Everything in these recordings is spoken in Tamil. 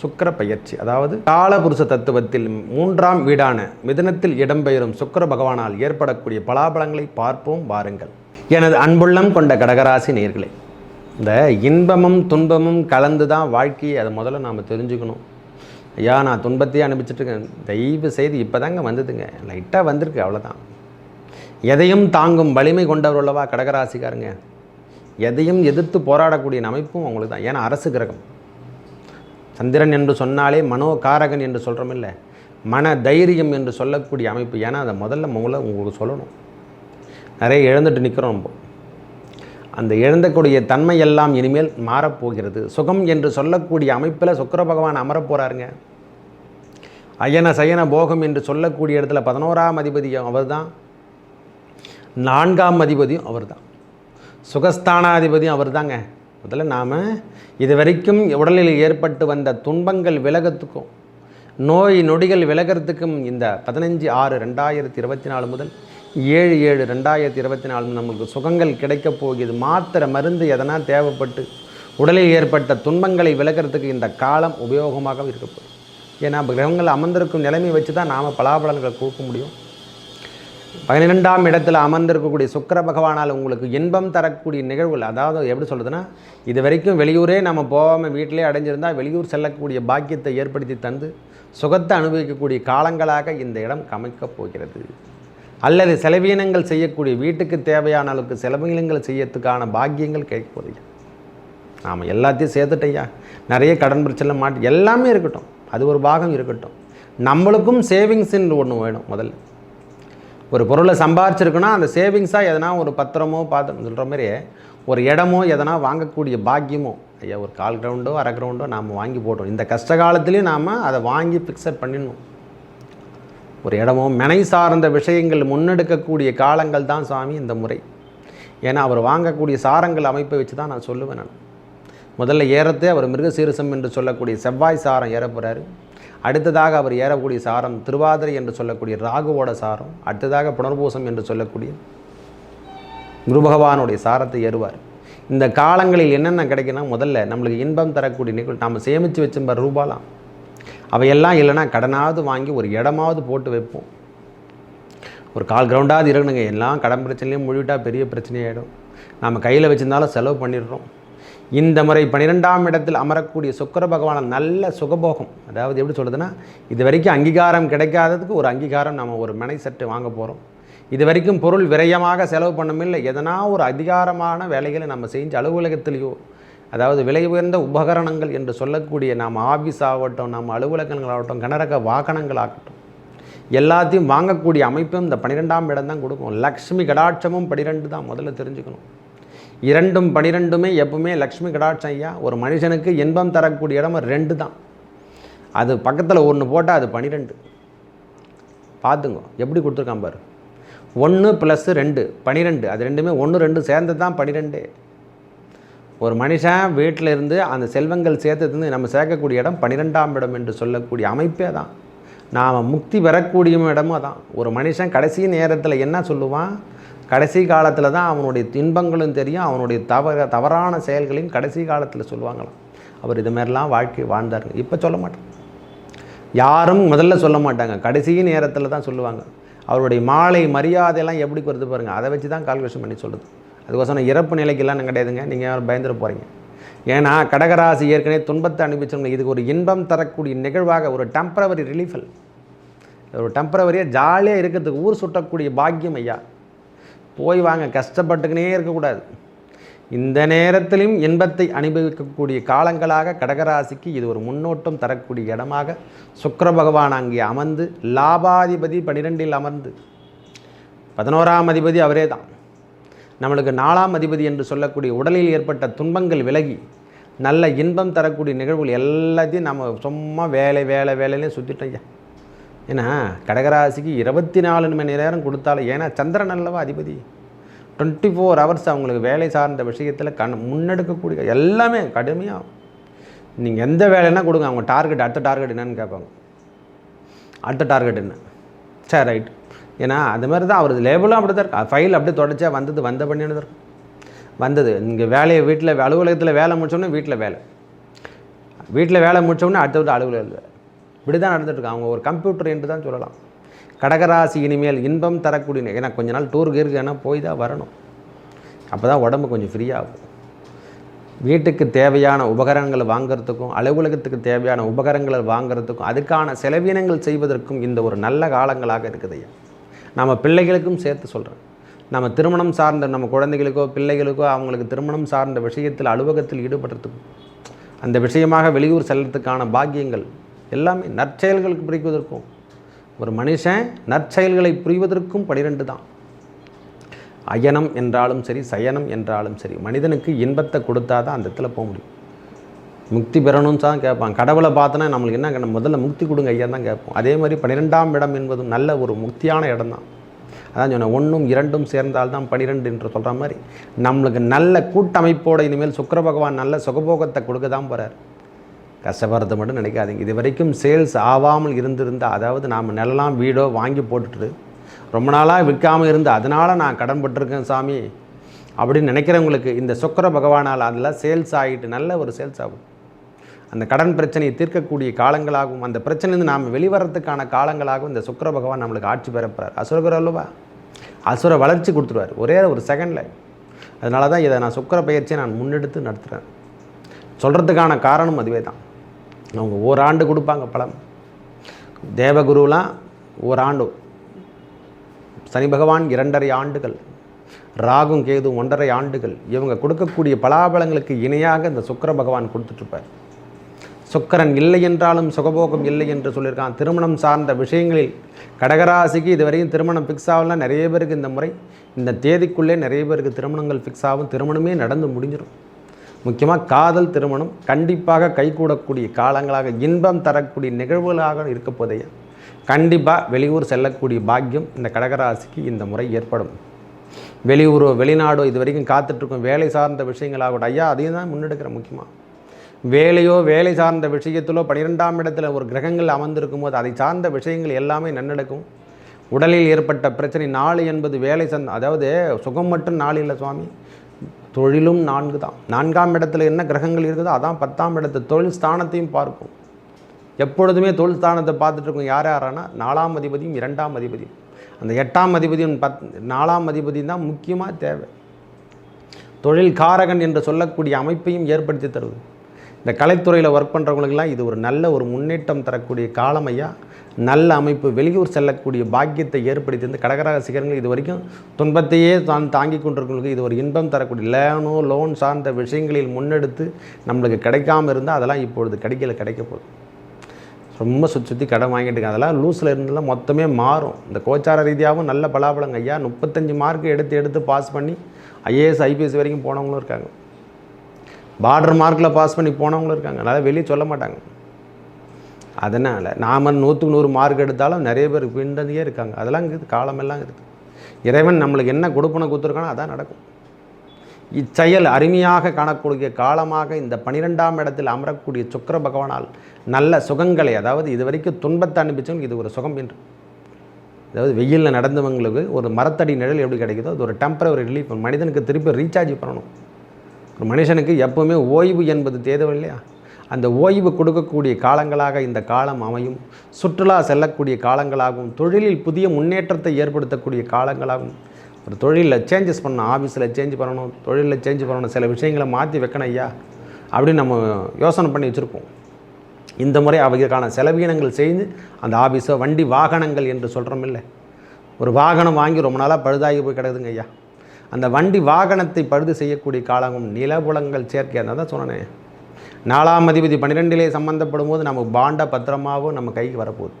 சுக்கிர பயிற்சி அதாவது காலபுருஷ தத்துவத்தில் மூன்றாம் வீடான மிதனத்தில் இடம்பெயரும் சுக்கிர பகவானால் ஏற்படக்கூடிய பலாபலங்களை பார்ப்போம் வாருங்கள். எனது அன்புள்ளம் கொண்ட கடகராசி நேர்களே இந்த இன்பமும் துன்பமும் கலந்து தான் வாழ்க்கையை அதை முதல்ல நாம் தெரிஞ்சுக்கணும். ஐயா நான் துன்பத்தையே அனுப்பிச்சிட்ருக்கேன் தயவு செய்து இப்போ தாங்க வந்ததுங்க. லைட்டாக வந்திருக்கு அவ்வளோதான் எதையும் தாங்கும் வலிமை கொண்டவரல்லவா கடகராசிக்காருங்க? எதையும் எதிர்த்து போராடக்கூடிய அமைப்பும் அவங்களுக்கு தான் ஏன்னா அரசு கிரகம். சந்திரன் என்று சொன்னாலே மனோகாரகன் என்று சொல்கிறோம் இல்லை மன தைரியம் என்று சொல்லக்கூடிய அமைப்பு. ஏன்னா அதை முதல்ல மூல உங்களுக்கு சொல்லணும். நிறைய இழந்துட்டு நிற்கிறோம் நம்ம. அந்த இழந்தக்கூடிய தன்மை எல்லாம் இனிமேல் மாறப்போகிறது. சுகம் என்று சொல்லக்கூடிய அமைப்பில் சுக்கிர பகவான் அமரப் போகிறாருங்க அயன சயன போகம் என்று சொல்லக்கூடிய இடத்துல பதினோராம் அதிபதியும் அவர் தான் நான்காம் அதிபதியும் அவர் தான் சுகஸ்தானாதிபதியும் அவர் தாங்க முதல்ல நாம் இது வரைக்கும் உடலில் ஏற்பட்டு வந்த துன்பங்கள் விலகத்துக்கும் நோய் நொடிகள் விலகிறதுக்கும் இந்த பதினஞ்சு ஆறு ரெண்டாயிரத்தி இருபத்தி நாலு முதல் ஏழு ஏழு ரெண்டாயிரத்தி இருபத்தி நாலு நம்மளுக்கு சுகங்கள் கிடைக்கப் போகிறது மாத்திரை மருந்து எதனா தேவைப்பட்டு உடலில் ஏற்பட்ட துன்பங்களை விலகிறதுக்கு இந்த காலம் உபயோகமாக இருக்க ஏன்னா கிரகங்கள் அமர்ந்திருக்கும் நிலைமை வச்சு தான் நாம் பலாபலன்களை கொடுக்க முடியும். பன்னிரெண்டாம் இடத்தில் அமர்ந்திருக்கக்கூடிய சுக்கிர பகவானால் உங்களுக்கு இன்பம் தரக்கூடிய நிகழ்வுகள் அதாவது எப்படி சொல்கிறதுனா இது வரைக்கும் வெளியூரே நம்ம போகாமல் வீட்டிலே அடைஞ்சிருந்தால் வெளியூர் செல்லக்கூடிய பாக்கியத்தை ஏற்படுத்தி தந்து சுகத்தை அனுபவிக்கக்கூடிய காலங்களாக இந்த இடம் கமைக்கப் போகிறது. அல்லது செலவீனங்கள் செய்யக்கூடிய வீட்டுக்கு தேவையான அளவுக்கு செலவீனங்கள் செய்யறதுக்கான பாக்கியங்கள் கிடைக்க நாம் எல்லாத்தையும் சேர்த்துட்டையா நிறைய கடன் பிரச்சனை மாட்டி எல்லாமே இருக்கட்டும். அது ஒரு பாகம் இருக்கட்டும். நம்மளுக்கும் சேவிங்ஸ்ன்னு ஒன்று வேணும் முதல்ல. ஒரு பொருளை சம்பாரிச்சிருக்குன்னா அந்த சேவிங்ஸாக எதனா ஒரு பத்திரமோ பாத்திரம் சொல்கிற மாதிரி ஒரு இடமோ எதனா வாங்கக்கூடிய பாக்கியமோ ஐயா ஒரு கால் கிரவுண்டோ அரை கிரவுண்டோ நாம் வாங்கி போட்டோம். இந்த கஷ்ட காலத்துலேயும் நாம் அதை வாங்கி ஃபிக்ஸட் பண்ணிடணும். ஒரு இடமோ மெனை சார்ந்த விஷயங்கள் முன்னெடுக்கக்கூடிய காலங்கள் தான் சுவாமி இந்த முறை. ஏன்னா அவர் வாங்கக்கூடிய சாரங்கள் அமைப்பை வச்சு தான் நான் சொல்லுவேன் நான். முதல்ல ஏறத்தே அவர் மிருகசீரசம் என்று சொல்லக்கூடிய செவ்வாய் சாரம் ஏற போகிறாரு அடுத்ததாக அவர் ஏறக்கூடிய சாரம் திருவாதிரை என்று சொல்லக்கூடிய ராகுவோட சாரம் அடுத்ததாக புனர்பூசம் என்று சொல்லக்கூடிய குரு பகவானுடைய சாரத்தை ஏறுவார். இந்த காலங்களில் என்னென்ன கிடைக்குன்னா முதல்ல நம்மளுக்கு இன்பம் தரக்கூடிய நிகழ்வு நாம் சேமித்து வச்சிருந்த ரூபாலாம். அவையெல்லாம் இல்லைன்னா கடனாவது வாங்கி ஒரு இடமாவது போட்டு வைப்போம். ஒரு கால் கிரவுண்டாவது இருக்கணுங்க எல்லாம் கடன் பிரச்சனையும் முழுவிட்டால் பெரிய பிரச்சனையாகிடும் நாம் கையில் வச்சுருந்தாலும் செலவு பண்ணிடுறோம். இந்த முறை பன்னிரெண்டாம் இடத்தில் அமரக்கூடிய சுக்கர பகவான நல்ல சுகபோகம் அதாவது எப்படி சொல்கிறதுன்னா இது வரைக்கும் அங்கீகாரம் கிடைக்காததுக்கு ஒரு அங்கீகாரம் நம்ம ஒரு மனை சட்டு வாங்க போகிறோம் இது வரைக்கும் பொருள் விரயமாக செலவு பண்ணமில்லை. எதனா ஒரு அதிகாரமான வேலைகளை நம்ம செஞ்சு அலுவலகத்திலேயோ அதாவது விலை உயர்ந்த உபகரணங்கள் என்று சொல்லக்கூடிய நாம் ஆஃபீஸ் ஆகட்டும் நம்ம அலுவலகங்கள் ஆகட்டும் கனரக வாகனங்கள் ஆகட்டும் எல்லாத்தையும் வாங்கக்கூடிய அமைப்பும் இந்த பன்னிரெண்டாம் இடம் தான் கொடுக்கும். லக்ஷ்மி கடாட்சமும் பன்னிரெண்டு தான் முதல்ல தெரிஞ்சுக்கணும். இரண்டும் பனிரெண்டுமே எப்பவுமே லக்ஷ்மி கடாட்சம் ஐயா ஒரு மனுஷனுக்கு இன்பம் தரக்கூடிய இடம் ரெண்டு தான். அது பக்கத்தில் ஒன்று போட்டால் அது பனிரெண்டு. பார்த்துங்க எப்படி கொடுத்துருக்கான் பாரு. ஒன்று ப்ளஸ் ரெண்டு பனிரெண்டு. அது ரெண்டுமே ஒன்று ரெண்டு சேர்ந்து தான் பனிரெண்டு. ஒரு மனுஷன் வீட்டில் இருந்து அந்த செல்வங்கள் சேர்த்தது நம்ம சேர்க்கக்கூடிய இடம் பன்னிரெண்டாம் இடம் என்று சொல்லக்கூடிய அமைப்பே தான். நாம் முக்தி பெறக்கூடிய இடமும் தான் ஒரு மனுஷன் கடைசி நேரத்தில் என்ன சொல்லுவான்? கடைசி காலத்தில் தான் அவனுடைய துன்பங்களும் தெரியும் அவனுடைய தவற தவறான செயல்களையும் கடைசி காலத்தில் சொல்லுவாங்களாம். அவர் இதுமாரிலாம் வாழ்க்கை வாழ்ந்தாருங்க. இப்போ சொல்ல மாட்டாங்க யாரும் முதல்ல சொல்ல மாட்டாங்க. கடைசி நேரத்தில் தான் சொல்லுவாங்க. அவருடைய மாலை மரியாதையெல்லாம் எப்படி வருது பாருங்கள் அதை வச்சு தான் கால்குலேஷன் பண்ணி சொல்லுது அதுக்கோசரம் இறப்பு நிலைக்கெல்லாம் கிடையாதுங்க. நீங்கள் பயந்துட போகிறீங்க ஏன்னா கடகராசி ஏற்கனவே துன்பத்தை அனுப்பிச்சவங்க இதுக்கு ஒரு இன்பம் தரக்கூடிய நிகழ்வாக ஒரு டெம்பரவரி ரிலீஃபல் ஒரு டெம்பரவரியாக ஜாலியாக இருக்கிறதுக்கு ஊர் சுட்டக்கூடிய பாக்கியம் ஐயா. போய் வாங்க கஷ்டப்பட்டுக்கினே இருக்கக்கூடாது. இந்த நேரத்திலும் இன்பத்தை அனுபவிக்கக்கூடிய காலங்களாக கடகராசிக்கு இது ஒரு முன்னோட்டம் தரக்கூடிய இடமாக சுக்கர பகவான் அங்கே அமர்ந்து லாபாதிபதி பனிரெண்டில் அமர்ந்து பதினோராம் அதிபதி அவரே தான். நம்மளுக்கு நாலாம் அதிபதி என்று சொல்லக்கூடிய உடலில் ஏற்பட்ட துன்பங்கள் விலகி நல்ல இன்பம் தரக்கூடிய நிகழ்வுகள் எல்லாத்தையும் நம்ம சும்மா வேலை வேலை வேலையிலே சுற்றிட்டோம் ஐயா. ஏன்னா கடகராசிக்கு இருபத்தி நாலு மணி நேரம் கொடுத்தாலும் ஏன்னா சந்திரன் அல்லவா அதிபதி? டுவெண்ட்டி ஃபோர் ஹவர்ஸ் அவங்களுக்கு வேலை சார்ந்த விஷயத்தில் கண் முன்னெடுக்கக்கூடிய எல்லாமே கடுமையாக நீங்கள் எந்த வேலைன்னா கொடுங்க அவங்க டார்கெட் அடுத்த டார்கெட் என்னன்னு கேட்பாங்க. அடுத்த டார்கெட் என்ன? சரி ரைட் ஏன்னா அது மாதிரி தான் அவரது லேபிளும் அப்படி தான் இருக்கு. ஃபைல் அப்படியே தொடச்சா வந்தது வந்த பண்ணினது இருக்கும் வந்தது. இங்கே வேலையை வீட்டில் அலுவலகத்தில் வேலை முடிச்சோடனே வீட்டில் வேலை. வீட்டில் வேலை முடித்தோடனே அடுத்த விட்டு அலுவலகத்தில். இப்படி தான் நடந்துட்டு அவங்க ஒரு கம்ப்யூட்டர் என்று தான் சொல்லலாம். கடகராசி இனிமேல் இன்பம் தரக்கூடிய ஏன்னா கொஞ்ச நாள் டூருக்கு இருக்கு. ஏன்னா போய் தான் வரணும். அப்போ தான் உடம்பு கொஞ்சம் ஃப்ரீயாகும் வீட்டுக்கு தேவையான உபகரணங்களை வாங்குறதுக்கும் அலுவலகத்துக்கு தேவையான உபகரணங்களை வாங்குறதுக்கும் அதுக்கான செலவினங்கள் செய்வதற்கும் இந்த ஒரு நல்ல காலங்களாக இருக்குது ஐயா. நம்ம பிள்ளைகளுக்கும் சேர்த்து சொல்கிறேன் நம்ம திருமணம் சார்ந்த நம்ம குழந்தைகளுக்கோ பிள்ளைகளுக்கோ அவங்களுக்கு திருமணம் சார்ந்த விஷயத்தில் அலுவலகத்தில் ஈடுபடுறதுக்கும் அந்த விஷயமாக வெளியூர் செல்கிறதுக்கான பாக்கியங்கள் எல்லாமே நற்செயல்களுக்கு பிரிக்குவதற்கும் ஒரு மனுஷன் நற்செயல்களை புரிவதற்கும் பனிரெண்டு தான். அயனம் என்றாலும் சரி சயனம் என்றாலும் சரி மனிதனுக்கு இன்பத்தை கொடுத்தா தான் அந்த இடத்துல போக முடியும். முக்தி பெறணும்னு தான் கேட்பான். கடவுளை பார்த்தோன்னா நம்மளுக்கு என்ன முதல்ல முக்தி கொடுங்க ஐயா தான் கேட்போம். அதே மாதிரி பன்னிரெண்டாம் இடம் என்பதும் நல்ல ஒரு முக்தியான இடம் தான். அதான் சொன்னேன் ஒன்றும் இரண்டும் சேர்ந்தால் தான் பனிரெண்டு என்று சொல்கிற மாதிரி நம்மளுக்கு நல்ல கூட்டமைப்போடு இனிமேல் சுக்கர பகவான் நல்ல சுகபோகத்தை கொடுக்க தான் போகிறார் கஷ்டப்படுறதை மட்டும் நினைக்காதீங்க. இது வரைக்கும் சேல்ஸ் ஆகாமல் இருந்திருந்தால் அதாவது நாம் நிலலாம் வீடோ வாங்கி போட்டுட்டு ரொம்ப நாளாக விற்காமல் இருந்து அதனால் நான் கடன் பட்டிருக்கேன் சாமி அப்படின்னு நினைக்கிறவங்களுக்கு இந்த சுக்கர பகவானால் அதில் சேல்ஸ் ஆகிட்டு நல்ல ஒரு சேல்ஸ் ஆகும். அந்த கடன் பிரச்சனையை தீர்க்கக்கூடிய காலங்களாகவும் அந்த பிரச்சனையிலிருந்து நாம் வெளிவரத்துக்கான காலங்களாகவும் இந்த சுக்கிர பகவான் நம்மளுக்கு ஆட்சி பெறப்பார். அசுரகுரு அல்லவா? அசுர வளர்ச்சி கொடுத்துருவார். ஒரே ஒரு செகண்டில் அதனால தான் இதை நான் சுக்கர பயிற்சியை நான் முன்னெடுத்து நடத்துகிறேன் சொல்கிறதுக்கான காரணம் அதுவே தான் அவங்க ஓராண்டு கொடுப்பாங்க பலம் தேவகுருலாம் ஓராண்டு. சனி பகவான் இரண்டரை ஆண்டுகள். ராகும் கேது ஒன்றரை ஆண்டுகள். இவங்க கொடுக்கக்கூடிய பலாபலங்களுக்கு இணையாக இந்த சுக்கர பகவான் கொடுத்துட்ருப்பார். சுக்கரன் இல்லை என்றாலும் சுகபோகம் இல்லை என்று சொல்லியிருக்கான். திருமணம் சார்ந்த விஷயங்களில் கடகராசிக்கு இதுவரையும் திருமணம் ஃபிக்ஸ் ஆகலாம் நிறைய பேருக்கு இந்த முறை இந்த தேதிக்குள்ளே நிறைய பேருக்கு திருமணங்கள் ஃபிக்ஸ் ஆகும். திருமணமே நடந்து முடிஞ்சிடும் முக்கியமாக காதல் திருமணம் கண்டிப்பாக கைகூடக்கூடிய காலங்களாக இன்பம் தரக்கூடிய நிகழ்வுகளாக இருக்கப்போதைய கண்டிப்பாக வெளியூர் செல்லக்கூடிய பாக்கியம் இந்த கடகராசிக்கு இந்த முறை ஏற்படும். வெளியூரோ வெளிநாடோ இது வரைக்கும் காத்துட்ருக்கும் வேலை சார்ந்த விஷயங்களாகட்டும். ஐயா அதையும் தான் முன்னெடுக்கிற முக்கியமாக வேலையோ வேலை சார்ந்த விஷயத்திலோ பன்னிரெண்டாம் இடத்துல ஒரு கிரகங்கள் அமர்ந்திருக்கும் போது அதை சார்ந்த விஷயங்கள் எல்லாமே நன்னடக்கும். உடலில் ஏற்பட்ட பிரச்சனை நாலு என்பது வேலை சார்ந்த அதாவது சுகம் மட்டும் நாலு இல்லை சுவாமி. தொழிலும் நான்கு தான். நான்காம் இடத்துல என்ன கிரகங்கள் இருக்குதோ அதான் பத்தாம் இடத்து தொழில் ஸ்தானத்தையும் பார்க்கும். எப்பொழுதுமே தொழில் ஸ்தானத்தை பார்த்துட்டு இருக்கும். யார் யாரானா? நாலாம் அதிபதியும் இரண்டாம் அதிபதியும். அந்த எட்டாம் அதிபதியும் பத் நாலாம் அதிபதியும் தான் முக்கியமாக தேவை. தொழில் காரகன் என்று சொல்லக்கூடிய அமைப்பையும் ஏற்படுத்தி தருவது. இந்த கலைத்துறையில் ஒர்க் பண்ணுறவங்களுக்கெல்லாம் இது ஒரு நல்ல ஒரு முன்னேற்றம் தரக்கூடிய காலம் ஐயா. நல்ல அமைப்பு வெளியூர் செல்லக்கூடிய பாக்கியத்தை ஏற்படுத்தி இந்த கடகராசிகர்கள் இது வரைக்கும் துன்பத்தையே தான் தாங்கி கொண்டிருக்கிறவங்களுக்கு இது ஒரு இன்பம் தரக்கூடிய லேனோ லோன் சார்ந்த விஷயங்களில் முன்னெடுத்து நம்மளுக்கு கிடைக்காம இருந்தால் அதெல்லாம் இப்பொழுது கிடைக்கல கிடைக்க போகுது. ரொம்ப சுற்றி சுற்றி கடன் வாங்கிட்டு அதெல்லாம் லூஸில் இருந்தெல்லாம் மொத்தமே மாறும். இந்த கோச்சார ரீதியாகவும் நல்ல பலாபலங்க ஐயா. முப்பத்தஞ்சு மார்க் எடுத்து எடுத்து பாஸ் பண்ணி ஐஏஎஸ் ஐபிஎஸ் வரைக்கும் போனவங்களும் இருக்காங்க. பார்டர் மார்க்கில் பாஸ் பண்ணி போனவங்களும் இருக்காங்க. அதனால் வெளியே சொல்ல மாட்டாங்க. அதனால் நாம் நூற்றுக்கு நூறு மார்க் எடுத்தாலும் நிறைய பேர் பின்னதையே இருக்காங்க. அதெல்லாம் இருக்குது காலமெல்லாம் இருக்குது இறைவன் நம்மளுக்கு என்ன கொடுப்பனை கொடுத்துருக்கானோ அதான் நடக்கும். இச்செயல் அருமையாக காணக்கூடிய காலமாக இந்த பனிரெண்டாம் இடத்தில் அமரக்கூடிய சுக்கர பகவானால் நல்ல சுகங்களை அதாவது இது வரைக்கும் துன்பத்தை அனுப்பிச்சவங்க இது ஒரு சுகம் என்று. அதாவது வெயிலில் நடந்தவங்களுக்கு ஒரு மரத்தடி நிழல் எப்படி கிடைக்குதோ அது ஒரு டெம்பரவரி ரிலீஃப் மனிதனுக்கு திருப்பி ரீசார்ஜ் பண்ணணும். ஒரு மனுஷனுக்கு எப்போவுமே ஓய்வு என்பது தேவை இல்லையா? அந்த ஓய்வு கொடுக்கக்கூடிய காலங்களாக இந்த காலம் அமையும். சுற்றுலா செல்லக்கூடிய காலங்களாகவும் தொழிலில் புதிய முன்னேற்றத்தை ஏற்படுத்தக்கூடிய காலங்களாகவும். ஒரு தொழிலில் சேஞ்சஸ் பண்ணணும் ஆஃபீஸில் சேஞ்ச் பண்ணணும் தொழிலில் சேஞ்ச் பண்ணணும் சில விஷயங்களை மாற்றி வைக்கணும் ஐயா அப்படின்னு நம்ம யோசனை பண்ணி வச்சுருப்போம். இந்த முறை அவர்களுக்கான செலவீனங்கள் செய்து அந்த ஆஃபீஸோ வண்டி வாகனங்கள் என்று சொல்கிறோம் இல்லை. ஒரு வாகனம் வாங்கி ரொம்ப நாளாக பழுதாகி போய் கிடக்குதுங்க ஐயா. அந்த வண்டி வாகனத்தை பழுது செய்யக்கூடிய காலமும் நிலபுலங்கள் சேர்க்கையாக இருந்தால் தான் சொன்னேன். நாலாம் அதிபதி பன்னிரெண்டிலே சம்மந்தப்படும் போது நம்ம பாண்ட பத்திரமாகவும் நம்ம கைக்கு வரப்போகுது.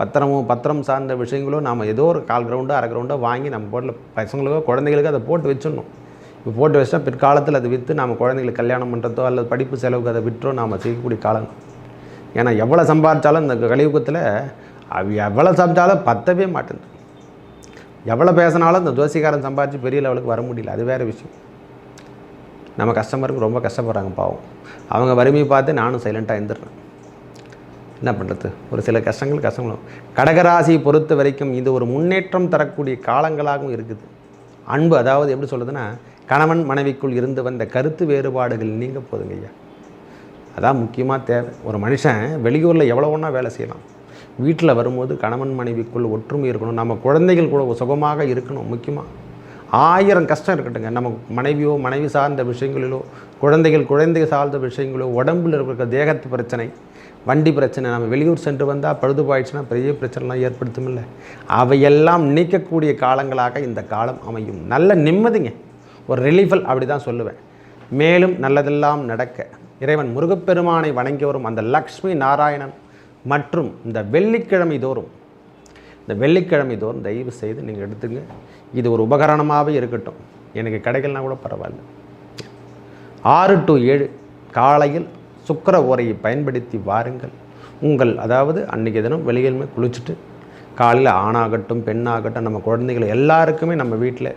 பத்திரமும் பத்திரம் சார்ந்த விஷயங்களும் நாம் ஏதோ ஒரு கால் கிரவுண்டோ அரை கிரவுண்டோ வாங்கி நம்ம போட்டில் பசங்களுக்கோ குழந்தைகளுக்கோ அதை போட்டு வச்சிடணும். இப்போ போட்டு வச்சா பிற்காலத்தில் அதை விற்று நம்ம குழந்தைங்களுக்கு கல்யாணம் பண்ணுறதோ அல்லது படிப்பு செலவுக்கு அதை விற்றோ நாம் செய்யக்கூடிய காலம். ஏன்னா எவ்வளோ சம்பாதிச்சாலும் இந்த கலியுகத்தில் அவ எவ்வளோ சமைச்சாலும் பத்தவே மாட்டேங்குது. எவ்வளோ பேசினாலும் இந்த ஜோசிக்காரன் சம்பாதிச்சு பெரிய லெவலுக்கு வர முடியல. அது வேறு விஷயம். நம்ம கஸ்டமருக்கு ரொம்ப கஷ்டப்படுறாங்க பாவம். அவங்க வறுமையை பார்த்து நானும் சைலண்ட்டாக இருந்துடுறேன். என்ன பண்ணுறது ஒரு சில கஷ்டங்கள் கஷ்டங்களும். கடகராசியை பொறுத்த வரைக்கும் இது ஒரு முன்னேற்றம் தரக்கூடிய காலங்களாகவும் இருக்குது. அன்பு அதாவது எப்படி சொல்கிறதுன்னா கணவன் மனைவிக்குள் இருந்து வந்த கருத்து வேறுபாடுகள் நீங்கள் போதுங்க ஐயா. அதான் முக்கியமாக தேவை. ஒரு மனுஷன் வெளியூரில் எவ்வளோ ஒன்றா வேலை செய்யலாம். வீட்டில் வரும்போது கணவன் மனைவிக்குள் ஒற்றுமை இருக்கணும். நம்ம குழந்தைகள் கூட சுகமாக இருக்கணும் முக்கியமாக ஆயிரம் கஷ்டம் இருக்கட்டுங்க நம்ம மனைவியோ மனைவி சார்ந்த விஷயங்களிலோ குழந்தைகள் குழந்தை சார்ந்த விஷயங்களோ உடம்பில் இருக்கிற தேகத்து பிரச்சனை வண்டி பிரச்சனை நம்ம வெளியூர் சென்று வந்தால் பழுது போயிடுச்சுன்னா பெரிய பிரச்சனைலாம் ஏற்படுத்தும் இல்லை. அவையெல்லாம் நீக்கக்கூடிய காலங்களாக இந்த காலம் அமையும். நல்ல நிம்மதிங்க. ஒரு ரிலீஃபல் அப்படி தான் சொல்லுவேன். மேலும் நல்லதெல்லாம் நடக்க. இறைவன் முருகப்பெருமானை வணங்கி வரும் அந்த லக்ஷ்மி நாராயணன் மற்றும் இந்த வெள்ளிக்கிழமை தோறும் இந்த வெள்ளிக்கிழமை தோறும் தயவு செய்து நீங்கள் எடுத்துங்க. இது ஒரு உபகரணமாகவே இருக்கட்டும். எனக்கு கிடைக்கலனா கூட பரவாயில்ல. ஆறு டு ஏழு காலையில் சுக்கர ஓரையை பயன்படுத்தி வாருங்கள். உங்கள் அதாவது அன்றைக்கி தினம் வெளியிலுமே குளிச்சுட்டு காலையில் ஆணாகட்டும் பெண்ணாகட்டும் நம்ம குழந்தைகள் எல்லாருக்குமே நம்ம வீட்டில்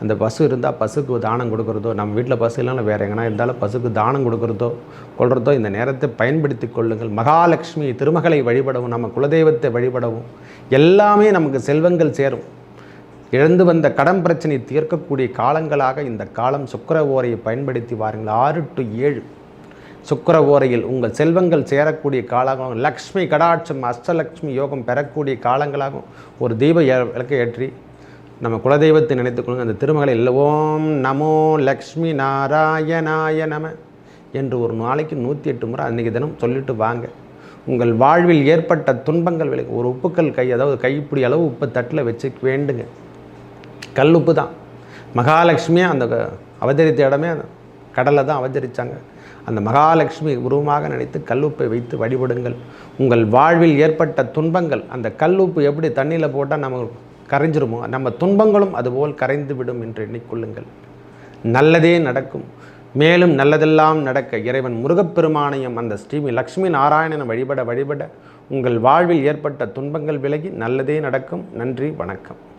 அந்த பசு இருந்தால் பசுக்கு தானம் கொடுக்குறதோ நம்ம வீட்டில் பசு இல்லைன்னா வேறு எங்கன்னா இருந்தாலும் பசுக்கு தானம் கொடுக்குறதோ கொள்றதோ இந்த நேரத்தை பயன்படுத்தி கொள்ளுங்கள். மகாலட்சுமி திருமகளை வழிபடவும் நம்ம குலதெய்வத்தை வழிபடவும் எல்லாமே நமக்கு செல்வங்கள் சேரும். இழந்து வந்த கடன் பிரச்சனை தீர்க்கக்கூடிய காலங்களாக இந்த காலம் சுக்கர ஓரையை பயன்படுத்தி வாருங்கள். ஆறு டு ஏழு. சுக்கர ஓரையில் உங்கள் செல்வங்கள் சேரக்கூடிய காலமாகவும் லக்ஷ்மி கடாட்சம் அஷ்டலக்ஷ்மி யோகம் பெறக்கூடிய காலங்களாகவும் ஒரு தீப ஏ- விளக்கை ஏற்றி நம்ம குலதெய்வத்தை நினைத்துக்கொள்ளுங்க அந்த திருமகளை ஓம் நமோ லக்ஷ்மி நாராயணாய நம என்று ஒரு நாளைக்கு நூற்றி எட்டு முறை அன்றைக்கி தினம் சொல்லிட்டு வாங்க. உங்கள் வாழ்வில் ஏற்பட்ட துன்பங்கள் விலை ஒரு உப்புக்கல் கை அதாவது கைப்பிடி அளவு உப்பு தட்டில் வச்சு வேண்டுங்க. கல் உப்பு தான். மகாலட்சுமியாக அந்த க- அவதரித்த இடமே கடலை தான் அவதரித்தாங்க அந்த மகாலட்சுமி உருவமாக நினைத்து கல்லுப்பை வைத்து வழிபடுங்கள். உங்கள் வாழ்வில் ஏற்பட்ட துன்பங்கள் அந்த கல்லுப்பு எப்படி தண்ணியில் போட்டால் நம்ம கரைஞ்சிருமோ? நம்ம துன்பங்களும் அதுபோல் கரைந்து விடும் என்று எண்ணிக்கொள்ளுங்கள். நல்லதே நடக்கும். மேலும் நல்லதெல்லாம் நடக்க இறைவன் முருகப்பெருமானையும் அந்த ஸ்ரீமி லக்ஷ்மி நாராயணனை வழிபட வழிபட உங்கள் வாழ்வில் ஏற்பட்ட துன்பங்கள் விலகி நல்லதே நடக்கும். நன்றி வணக்கம்.